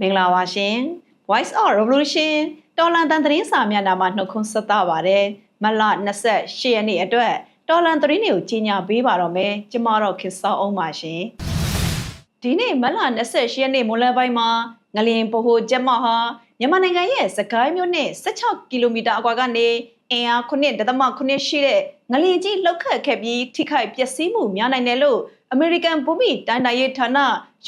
မင်္ဂလာပါရှင် Voice of Revolution တော်လန်တန်သတင်းစာမျက်နှာမှာနှုတ်ခွန်းဆက်သပါတယ်မလ28ရက်နေ့အတွက်တော်လန်သတင်းတွေကိုကြီးညာပေးပါတော့မယ်ကျမတို့ခေတ်စောအောင်ပါရှင်ဒီနေ့မလ28ရက်နေ့မွန်လယ်ပိုင်းမှာငလျင်ပဟိုကျက်မဟာမြန်မာနိုင်ငံရဲ့စကိုင်းမြို့နဲ့16ကီလိုမီတာအကွာကနေအင်အား9.8ရှိတဲ့ငလျင်ကြီးလှုပ်ခတ်ခဲ့ပြီးထိခိုက်ပျက်စီးမှုများနိုင်တယ်လို့ American ဘူမိတိုင်းတိုင်းရေးဌာန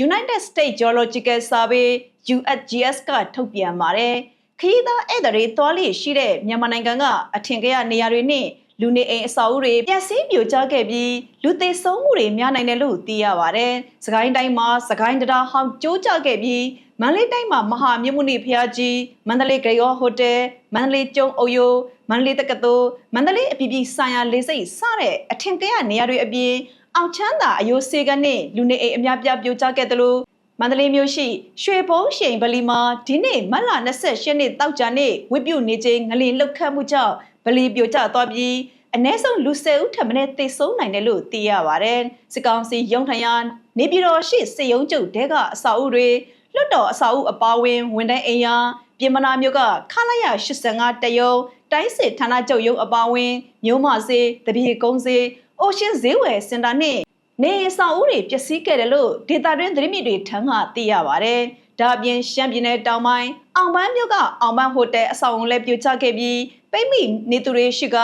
United States Geological Survey USGS ကထုတ်ပြန်ပါတယ်။ခရီးသားဧည့်သည်တွေသွားလေရှိတဲ့မြန်မာနိုင်ငံကအထင်ကရနေရာတွေနဲ့လူနေအိမ်အဆောက်အဦတွေပျက်စီးပြိုကျခဲ့ပြီးလူသေဆုံးမှုတွေများနိုင်တယ်လို့သိရပါတယ်။စကိုင်းတိုင်းမှာစကိုင်းတရားဟောင်းကျိုးကျခဲ့ပြီးမန္တလေးတိုင်းမှာမဟာမြတ်မုနိဖျားကြီးမန္တလေးဂရောဟိုတယ်မန္တလေးကျုံအုပ်ယိုမန္တလေးတက္ကသိုလ်မန္တလေးအပြည်ပြည်ဆိုင်ရာလေဆိပ်စတဲ့အထင်ကရနေရာတွေအပြင်အောင်ချမ်းသာအယိုစေကနဲ့လူနေအိမ်အများပြားပြိုကျခဲ့တယ်လို့ မန္တလေးမြို့ရှိရွှေဘုံရှိန်ဗလီမှာဒီနေ့မတ်လ28ရက်နေ့တောက်ကြနေ့ဝိပုနေခြင်းငလီလှုပ်ခတ်မှုကြောင့်ဗလီပြိုကျသွားပြီးအ ਨੇ ဆုံးလူ၁၀ဦးထပ်မံသေဆုံးနိုင်တယ်လို့သိရပါတယ်။စစ်ကောင်စီရုံးထရန်နေပြည်တော်ရှိစစ်ရုံးချုပ်တဲကအဆောက်အဦတွေလွတ်တော်အဆောက်အဦအပါဝင်ဝန်ထမ်းအိမ်ယာပြင်မနာမြို့ကခလာရ85တယုံတိုင်းစစ်ဌာနချုပ်ရုံးအပါဝင်မြို့မစေးတပြေကုန်းစေးအိုရှင်းဈေးဝယ်စင်တာနဲ့ နေအဆောက်အဦတွေပျက်စီးခဲ့တယ်လို့ဒေတာတွင်းသတင်းမြစ်တွေထံကသိရပါတယ်။ဒါအပြင်ရှမ်းပြည်နယ်တောင်ပိုင်းအောင်ပန်းမြို့ကအောင်ပန်းဟိုတယ်အဆောက်အဦလည်းပြိုကျခဲ့ပြီးပိတ်မိနေသူတွေရှိက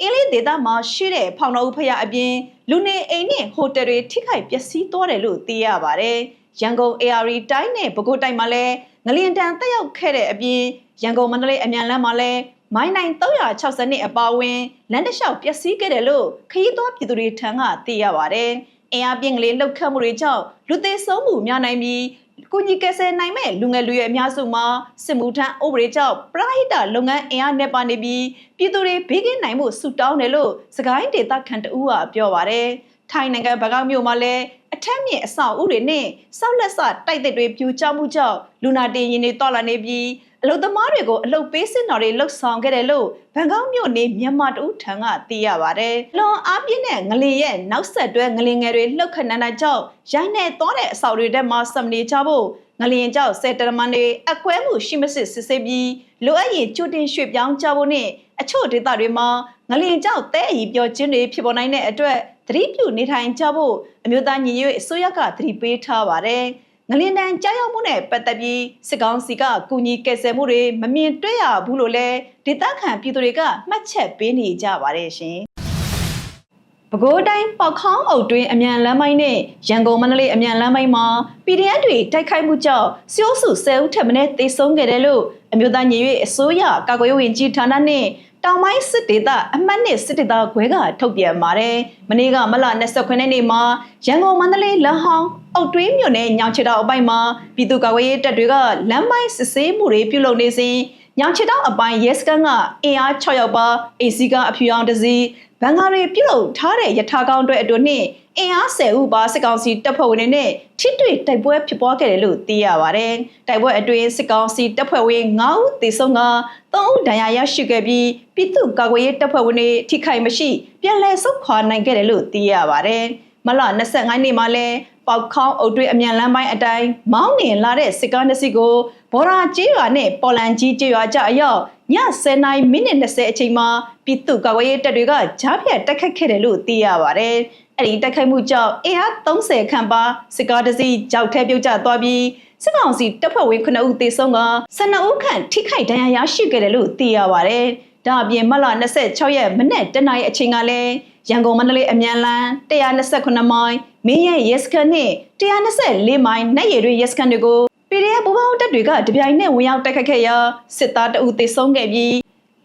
အင်းလေးဒေတာမှာရှိတဲ့ဖောင်တော်ဦးဖရအပြင်လူနေအိမ်နဲ့ဟိုတယ်တွေထိခိုက်ပျက်စီးသွားတယ်လို့သိရပါတယ်။ရန်ကုန် AR တိုင်းနဲ့ပဲခူးတိုင်းမှာလည်းငလျင်တန်တက်ရောက်ခဲ့တဲ့အပြင်ရန်ကုန်မန္တလေးအမြန်လမ်းမှာလည်းမိုင်းနိုင်360နှစ်အပါအဝင်လမ်းတစ်လျှောက်ပျက်စီးခဲ့တယ်လို့ခရီးသွားပြည်သူတွေထံကသိရပါတယ်။ အင်အားပြင်းကလေးလှုပ်ခတ်မှုတွေကြောင့်လူသေဆုံးမှုများနိုင်ပြီးကုညီကယ်ဆယ်နိုင်မဲ့လူငယ်လူရွယ်အများစုမှာစစ်မှုထမ်းဥပဒေကြောင့်ပရဟိတလုပ်ငန်းအင်အားနဲ့ပါနေပြီးပြည်သူတွေဘေးကင်းနိုင်မှုဆုတောင်းတယ်လို့စကိုင်းဒေသခံတဦးကပြောပါတယ်။ထိုင်းနိုင်ငံဘကောက်မြို့မှာလည်းအထက်မြင့်အဆောက်အဦတွေနဲ့စောက်လက်စတိုက်တဲ့တွေပြိုကျမှုကြောင့်လူနာတင်ရင်တွေတောလာနေပြီး အလုသမားတွေကိုအလုပေးစင်တော်တွေလှုပ်ဆောင်ခဲ့တယ်လို့ဘန်ကောက်မြို့နေမြန်မာတူထံကသိရပါတယ်။လွန်အားပြင်းတဲ့ငလင်ရဲ့နောက်ဆက်တွဲငလင်ငယ်တွေလှုပ်ခဏနာကြောင့်ရိုင်းနေသွားတဲ့အဆောက်တွေထဲမှာစမနေကြဖို့ငလျင်ကြောင့်ဆယ်တရမန်တွေအကွဲမှုရှိမစစ်စစ်ဆေးပြီးလိုအပ်ရင်ကြိုတင်ရွှေ့ပြောင်းကြဖို့နဲ့အချို့ဒေသတွေမှာငလျင်ကြောင့်တဲအီပြောခြင်းတွေဖြစ်ပေါ်နိုင်တဲ့အတွက်သတိပြုနေထိုင်ကြဖို့အမျိုးသားညီညွတ်အစိုးရကသတိပေးထားပါတယ်။ ငလျင်တန်ကြားရောက်မှုနဲ့ပတ်သက်ပြီးစစ်ကောင်စီကကူညီကယ်ဆယ်မှုတွေမမြင်တွေ့ရဘူးလို့လည်းဒေသခံပြည်သူတွေကမှတ်ချက်ပေးနေကြပါတယ်ရှင်။ပဲခူးတိုင်းပေါခေါင်းအုပ်တွင်အမြန်လမ်းပိုင်းနဲ့ရန်ကုန်မန္တလေးအမြန်လမ်းပိုင်းမှာ PDF တွေတိုက်ခိုက်မှုကြောင့်စီအိုးစု10ဦးထပ်မံသေဆုံးခဲ့တယ်လို့အမျိုးသားညီညွတ်အစိုးရကာကွယ်ရေးဝန်ကြီးဌာနနဲ့ တောင်ပိုင်းစစ်ဒေသအမှတ်နှစ်စစ်ဒေသခွဲကထုတ်ပြန်ပါတယ်။မနေ့ကမလ29ရက်နေ့မှာရန်ကုန်မန္တလေးလမ်းဟောင်းအုတ်တွင်းမြို့နယ်ညောင်ချီတောင်အပိုင်းမှာပြည်သူ့ကာကွယ်ရေးတပ်တွေကလမ်းပိုင်းစစ်ဆေးမှုတွေပြုလုပ်နေစဉ်ညောင်ချီတောင်အပိုင်းရဲစခန်းကအင်အား6ယောက်ပါအေစီကအဖြူအောင်တစီ ဘန်ကာတွေပြုတ်ထားတဲ့ယထာကောင်တွေအတွင်းနဲ့အင်အား10ဦးပါစစ်ကောင်စီတပ်ဖွဲ့ဝင်တွေနဲ့ထိတွေ့တိုက်ပွဲဖြစ်ပွားခဲ့တယ်လို့သိရပါတယ်။တိုက်ပွဲအတွင်းစစ်ကောင်စီတပ်ဖွဲ့ဝင်9ဦးသေဆုံးက3ဦးဒဏ်ရာရရှိခဲ့ပြီးပြည်သူ့ကာကွယ်ရေးတပ်ဖွဲ့ဝင်တွေထိခိုက်မရှိပြန်လည်ဆုတ်ခွာနိုင်ခဲ့တယ်လို့သိရပါတယ်။မလ25နှစ်မှာလဲပေါက်ခေါင်းအုပ်တွေအမြန်လမ်းပိုင်းအတိုင်းမောင်းနှင်လာတဲ့စစ်ကားနှစ်စီးကိုဘော်ရာကျေးရွာနဲ့ပေါ်လန်ကြီးကျေးရွာကြအရောက် ည10နာရီမိနစ်20အချိန်မှာပြည်သူ့ကာကွယ်ရေးတပ်တွေကကြားဖြတ်တိုက်ခတ်ခဲ့တယ်လို့သိရပါတယ်။အဲ့ဒီတိုက်ခိုက်မှုကြောင့်အင်အား30ခန့်ပါစစ်ကားတစ်စီးကြောက်ထဲပြုတ်ကျသွားပြီးစစ်ကောင်စီတပ်ဖွဲ့ဝင်9ဦးသေဆုံးက12ဦးခန့်ထိခိုက်ဒဏ်ရာရရှိခဲ့တယ်လို့သိရပါတယ်။ဒါအပြင်မလ26ရက်မနေ့တနင်္လာရီအချိန်ကလည်းရန်ကုန်မန္တလေးအမြန်လမ်း129မိုင်မင်းရဲ့ရဲစခန်းနဲ့124မိုင်နက်ရည်တွေရဲစခန်းတွေကို PDF ပူးပေါင်းတပ်တွေကတပြိုင်နက်ဝင်ရောက်တိုက်ခတ်ခဲ့ရာစစ်သားတအုပ်သေဆုံးခဲ့ပြီး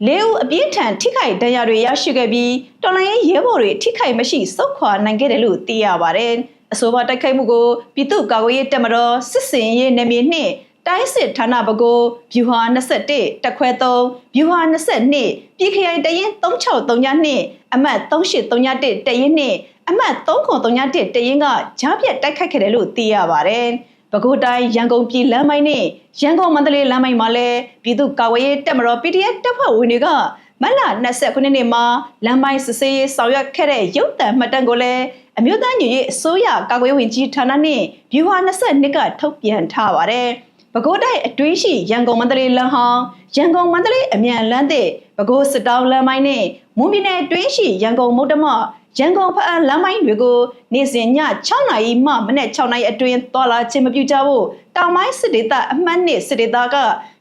လေးဦးအပြင်းထန်ထိခိုက်ဒဏ်ရာတွေရရှိခဲ့ပြီးတော်လိုင်းရဲဘော်တွေထိခိုက်မရှိစုခွာနိုင်ခဲ့တယ်လို့သိရပါတယ်။အဆိုပါတိုက်ခိုက်မှုကိုပြည်သူ့ကာကွယ်ရေးတပ်မတော်စစ်စင်ရေးနယ်မြေနှင့်တိုင်းစစ်ဌာနဘကိုဗျူဟာ21တက်ခွဲ3ဗျူဟာ22ပြည်ခရိုင်တရင်363ညနှင့်အမှတ်3831တရင်နှင့်အမှတ်3931တရင်ကကြားပြတ်တိုက်ခိုက်ခဲ့တယ်လို့သိရပါတယ်။ ပဲခူးတိုင်းရန်ကုန်ပြည်လမ်းမိုင်းနဲ့ရန်ကုန်မန္တလေးလမ်းမိုင်းမှာလည်းပြည်သူ့ကာကွယ်ရေးတပ်မတော် PDF တပ်ဖွဲ့ဝင်တွေကမလ29နှစ်နေ့မှာလမ်းမိုင်းစစ်ဆေးရေးဆောင်ရွက်ခဲ့တဲ့ရုပ်သံမှတ်တမ်းကိုလည်းအမျိုးသားညီရေးအစိုးရကာကွယ်ဝင်ကြီးဌာနနဲ့ View 22ကထုတ်ပြန်ထားပါတယ်။ပဲခူးတိုင်းအတွင်းရှိရန်ကုန်မန္တလေးလမ်းဟောင်းရန်ကုန်မန္တလေးအမြန်လမ်းသစ်ပဲခူးစစ်တောင်းလမ်းမိုင်းနဲ့မွန်ပြည်နယ်အတွင်းရှိရန်ကုန်မုတ်တမ ရန်ကုန်ဖအံလမ်းမိုင်းတွေကိုနေ့စဉ်ည6နာရီမှမနေ့6နာရီအတွင်းသွာလာခြင်းမပြုကြဖို့တောင်ပိုင်းစစ်ဒေသအမှတ်နှစ်စစ်ဒေသက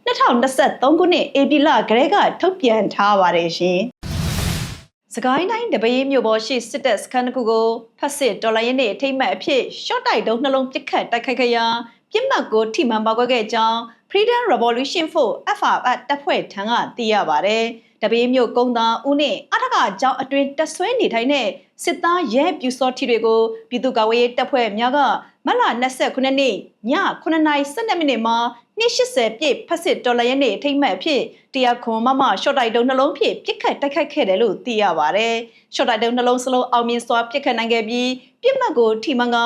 2023ခုနှစ်ဧပြီလကတည်းကထုတ်ပြန်ထားပါတယ်ရှင်။စကိုင်းတိုင်းတပင်းမြို့ပေါ်ရှိစစ်တပ်စခန်းတစ်ခုကိုဖက်စစ်ဒေါ်လာရင်းနဲ့အထိမ့်မှတ်အဖြစ်ရှော့တိုက်တုံးနှလုံးပစ်ခတ်တိုက်ခိုက်ခဲ့ရာပြစ်မှတ်ကိုထိမှန်ပေါက်ကွက်ခဲ့ကြောင်း Freedom Revolution for FRF တပ်ဖွဲ့ထံကသိရပါတယ်။ တပင်းမြို့ကုန်းသားဦးနဲ့အထကအကြောင်းအတွင်တက်ဆွဲနေထိုင်တဲ့စစ်သားရဲပြူစောထီတွေကိုပြည်သူ့ကာကွယ်ရေးတပ်ဖွဲ့များကမတ်လ29ရက်နေ့ည9:12မိနစ်မှာ280ပြည့်ဖက်စစ်တော်လရဲနေ့အထိမ့်မှတ်အဖြစ်တရားခွန်မမရှော့တိုက်တုံးနှလုံးဖြင့်ပြစ်ခတ်တိုက်ခိုက်ခဲ့တယ်လို့သိရပါတယ်။ရှော့တိုက်တုံးနှလုံးစလုံးအောင်မြင်စွာပြစ်ခတ်နိုင်ခဲ့ပြီးပြစ်မှတ်ကိုထိမှန်က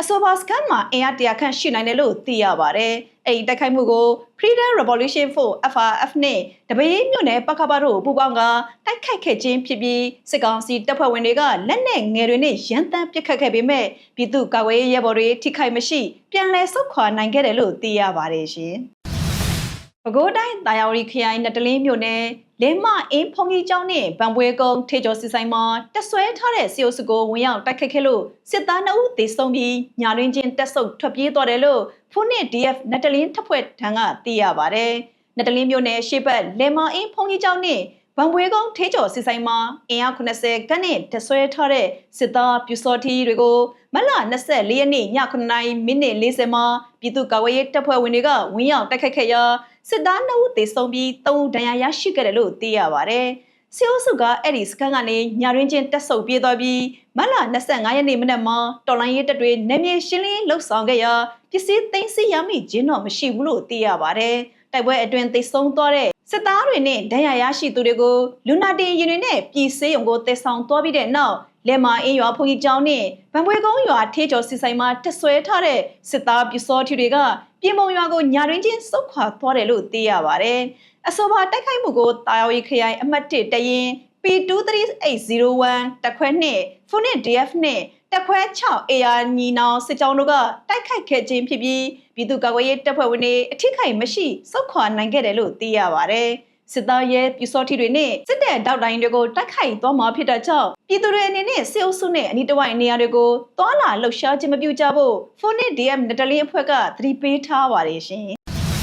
အဆိုပါစကန်မှာအင်အားတရာခန့်ရှိနိုင်တယ်လို့သိရပါတယ်။အဲဒီတိုက်ခိုက်မှုကို Freedom Revolution for FRF နဲ့တပည့်မြို့နယ်ပကပတို့ပူးပေါင်းကတိုက်ခိုက်ခဲ့ခြင်းဖြစ်ပြီးစစ်ကောင်စီတပ်ဖွဲ့ဝင်တွေကလက်နက်ငယ်တွေနဲ့ရန်တမ်းပစ်ခတ်ခဲ့ပေမဲ့ပြည်သူ့ကာကွယ်ရေးရဲဘော်တွေထိခိုက်မရှိ ပြန်လည်ဆုတ်ခွာနိုင်ခဲ့တယ်လို့သိရပါတယ်ရှင်။ပဲခူးတိုင်းတာယာဝတီခရိုင်နတလင်းမြို့နယ်လင်းမအင်းဖုန်ကြီးကျောင်းနဲ့ဗံပွဲကုန်းထေကျော်စီဆိုင်မှာတက်ဆွဲထားတဲ့စီအိုစကိုဝင်ရောက်တိုက်ခတ်ခဲ့လို့စစ်သား2ဦးသေဆုံးပြီးညာရင်းချင်းတက်ဆုပ်ထွက်ပြေးသွားတယ်လို့ဖုန်နစ် DF နတလင်းထပ်ဖွဲ့ထံကသိရပါတယ်။နတလင်းမြို့နယ်ရှေ့ဘက်လင်းမအင်းဖုန်ကြီးကျောင်းနဲ့ ဗံပွဲကုန်းထေကျော်စီဆိုင်မှာအင်အား80ခန်းနဲ့တက်ဆွဲထားတဲ့စစ်သားပြူစောထီတွေကိုမလ24ရက်နေ့ည9:00မိနစ်40မှာပြည်သူ့ကာကွယ်ရေးတပ်ဖွဲ့ဝင်တွေကဝင်ရောက်တိုက်ခတ်ခဲ့ရာစစ်သား2ဦးသေဆုံးပြီး3ဦးဒဏ်ရာရရှိခဲ့တယ်လို့သိရပါတယ်။စီအိုစုကအဲ့ဒီစကန်ကနေညာရင်းချင်းတက်ဆုပ်ပြေးသွားပြီးမလ25ရက်နေ့မနက်မှာတော်လိုင်းရေးတပ်တွေနေမြေရှင်းလင်းလှုပ်ဆောင်ခဲ့ရာပစ္စည်းသိမ်းဆည်းရမိခြင်းတော့မရှိဘူးလို့သိရပါတယ်။တိုက်ပွဲအတွင်းသိဆုံးသွားတဲ့ စစ်သားတွေနဲ့ဒဏ်ရာရရှိသူတွေကိုလူနာတင်ရင်တွေနဲ့ပြည်စေးရုံကိုတည်ဆောင်သွားပြီးတဲ့နောက်လက်မာအင်းရွာဖုန်ကြီးကျောင်းနဲ့ဗံပွေကုန်းရွာထေးကျော်စီဆိုင်မှာတက်ဆွဲထားတဲ့စစ်သားပြူစောထီတွေကပြင်မုံရွာကိုညာရင်းချင်းစုတ်ခွာသွားတယ်လို့သိရပါတယ်။အဆိုပါတိုက်ခိုက်မှုကိုတာယာဝီခရိုင်အမှတ်1တရင် P23801 တက်ခွဲနဲ့ Funit DF နဲ့ တက်ခွဲ6 AR ညီနောင်စစ်ကြောင်းတို့ကတိုက်ခိုက်ခဲ့ခြင်းဖြစ်ပြီးပြည်သူ့ကာကွယ်ရေးတပ်ဖွဲ့ဝင်တွေအထိခိုက်မရှိစုခွာနိုင်ခဲ့တယ်လို့သိရပါတယ်။စစ်သားရဲပြူစောထီတွေနဲ့စစ်တပ်တောက်တိုင်းတွေကိုတိုက်ခိုက်သွားမှာဖြစ်တဲ့ကြောင့်ပြည်သူတွေအနေနဲ့စစ်အုပ်စုနဲ့အနီးတစ်ဝိုက်နေရာတွေကိုသွာလာလှုပ်ရှားခြင်းမပြုကြဖို့ Funit DM နတလင်းအဖွဲ့ကသတိပေးထားပါတယ်ရှင်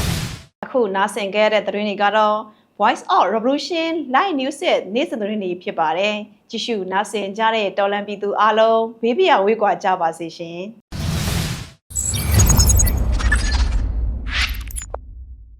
။အခုနားဆင်ခဲ့တဲ့သတင်းတွေကတော့ Voice of Revolution Live News ရဲ့နေ့စဉ်သတင်းတွေဖြစ်ပါတယ်။ကြည့်ရှုနားဆင်ကြတဲ့တော်လန်ပြည်သူအားလုံးဘေးပြာဝေးကွာကြပါစေရှင်။